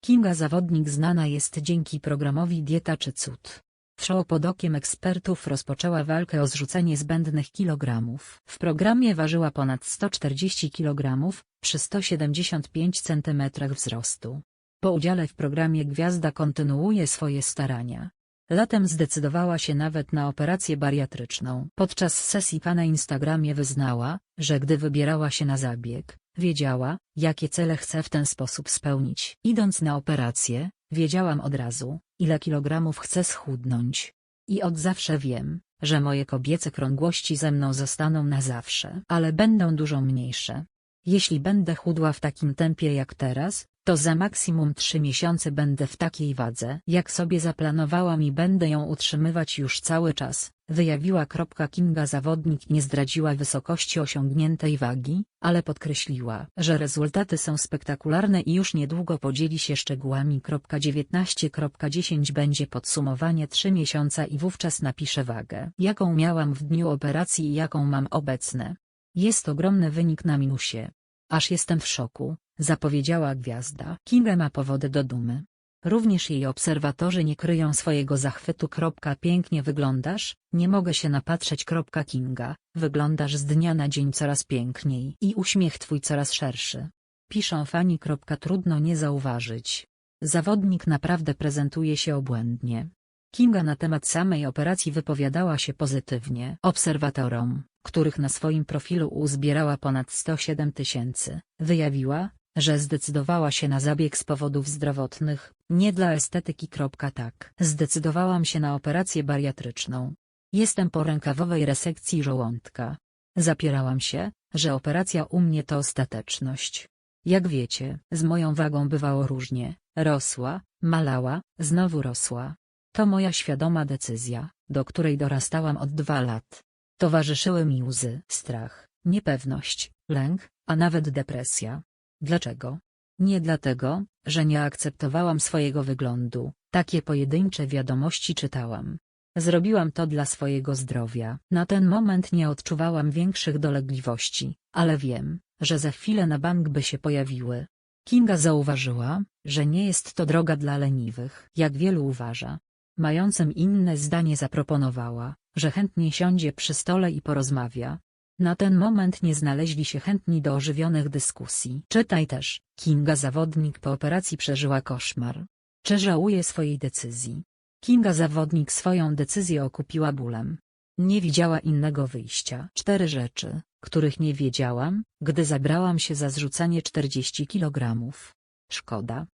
Kinga zawodnik znana jest dzięki programowi Dieta czy Cud. W show pod okiem ekspertów rozpoczęła walkę o zrzucenie zbędnych kilogramów. W programie ważyła ponad 140 kg, przy 175 cm wzrostu. Po udziale w programie gwiazda kontynuuje swoje starania. Latem zdecydowała się nawet na operację bariatryczną. Podczas sesji na Instagramie wyznała, że gdy wybierała się na zabieg, wiedziała, jakie cele chce w ten sposób spełnić. Idąc na operację, wiedziałam od razu, ile kilogramów chcę schudnąć. I od zawsze wiem, że moje kobiece krągłości ze mną zostaną na zawsze, ale będą dużo mniejsze. Jeśli będę chudła w takim tempie jak teraz, to za maksimum 3 miesiące będę w takiej wadze, jak sobie zaplanowałam i będę ją utrzymywać już cały czas, wyjawiła. Kinga zawodnik nie zdradziła wysokości osiągniętej wagi, ale podkreśliła, że rezultaty są spektakularne i już niedługo podzieli się szczegółami. 19.10 będzie podsumowanie 3 miesiąca i wówczas napiszę wagę, jaką miałam w dniu operacji i jaką mam obecne. Jest ogromny wynik na minusie. Aż jestem w szoku, zapowiedziała gwiazda. Kinga ma powody do dumy. Również jej obserwatorzy nie kryją swojego zachwytu. Pięknie wyglądasz, nie mogę się napatrzeć. Kinga, wyglądasz z dnia na dzień coraz piękniej i uśmiech twój coraz szerszy. Piszą fani. Trudno nie zauważyć. Zawodnik naprawdę prezentuje się obłędnie. Kinga na temat samej operacji wypowiadała się pozytywnie. Obserwatorom, których na swoim profilu uzbierała ponad 107 tysięcy, wyjawiła, że zdecydowała się na zabieg z powodów zdrowotnych, nie dla estetyki. Tak. Zdecydowałam się na operację bariatryczną. Jestem po rękawowej resekcji żołądka. Zapierałam się, że operacja u mnie to ostateczność. Jak wiecie, z moją wagą bywało różnie, rosła, malała, znowu rosła. To moja świadoma decyzja, do której dorastałam od dwa lat. Towarzyszyły mi łzy, strach, niepewność, lęk, a nawet depresja. Dlaczego? Nie dlatego, że nie akceptowałam swojego wyglądu, takie pojedyncze wiadomości czytałam. Zrobiłam to dla swojego zdrowia. Na ten moment nie odczuwałam większych dolegliwości, ale wiem, że za chwilę na bank by się pojawiły. Kinga zauważyła, że nie jest to droga dla leniwych, jak wielu uważa. Mającym inne zdanie zaproponowała, że chętnie siądzie przy stole i porozmawia, na ten moment nie znaleźli się chętni do ożywionych dyskusji. Czytaj też, Kinga zawodnik po operacji przeżyła koszmar. Czy żałuje swojej decyzji? Kinga zawodnik swoją decyzję okupiła bólem. Nie widziała innego wyjścia. Cztery rzeczy, których nie wiedziałam, gdy zabrałam się za zrzucanie 40 kg. Szkoda,